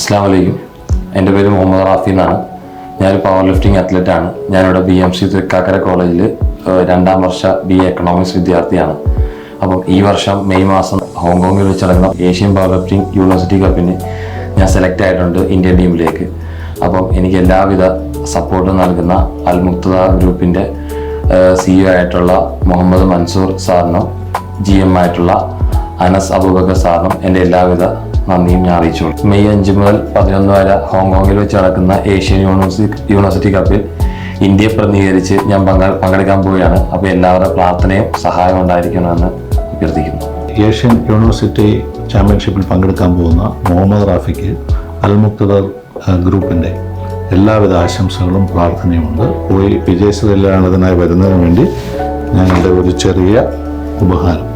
അസ്സാം വലൈക്കും എന്റെ പേര് മുഹമ്മദ് റാഫി എന്നാണ്. ഞാനൊരു പവർ ലിഫ്റ്റിംഗ് അത്ലറ്റ് ആണ്. ഞാനിവിടെ ബി എം സി തൃക്കാക്കര കോളേജിൽ രണ്ടാം വർഷ ബി എ എക്കണോമിക്സ് വിദ്യാർത്ഥിയാണ്. അപ്പം ഈ വർഷം മെയ് മാസം ഹോങ്കോങ്ങിൽ വെച്ച് നടക്കുന്ന ഏഷ്യൻ പവർ ലിഫ്റ്റിംഗ് യൂണിവേഴ്സിറ്റി കപ്പിന് ഞാൻ സെലക്ട് ആയിട്ടുണ്ട് ഇന്ത്യൻ ടീമിലേക്ക് അപ്പം എനിക്ക് എല്ലാവിധ സപ്പോർട്ടും നൽകുന്ന അൽ മുക്തദ ഗ്രൂപ്പിന്റെ സിഇഒ ആയിട്ടുള്ള മുഹമ്മദ് മൻസൂർ സാറിനും ജി എം ആയിട്ടുള്ള അനസ് അബൂബക്കർ സാറിനും എന്റെ എല്ലാവിധ നന്ദിയും ഞാൻ അറിയിച്ചു മെയ് അഞ്ച് മുതൽ പതിനൊന്ന് വരെ ഹോങ്കോങ്ങിൽ വെച്ച് നടക്കുന്ന ഏഷ്യൻ യൂണിവേഴ്സിറ്റി യൂണിവേഴ്സിറ്റി കപ്പിൽ ഇന്ത്യയെ പ്രതിനിധീകരിച്ച് ഞാൻ പങ്കെ പങ്കെടുക്കാൻ പോവുകയാണ്. അപ്പോൾ എല്ലാവരുടെ പ്രാർത്ഥനയും സഹായം ഉണ്ടായിരിക്കണമെന്ന് അഭ്യർത്ഥിക്കുന്നു. ഏഷ്യൻ യൂണിവേഴ്സിറ്റി ചാമ്പ്യൻഷിപ്പിൽ പങ്കെടുക്കാൻ പോകുന്ന മുഹമ്മദ് റാഫിക്ക് അൽമുക്തദർ ഗ്രൂപ്പിന്റെ എല്ലാവിധ ആശംസകളും പ്രാർത്ഥനയുമുണ്ട് പോയി വിജയശ്രീലാണതിനായി വരുന്നതിന് വേണ്ടി ഞങ്ങളുടെ ഒരു ചെറിയ ഉപഹാരം.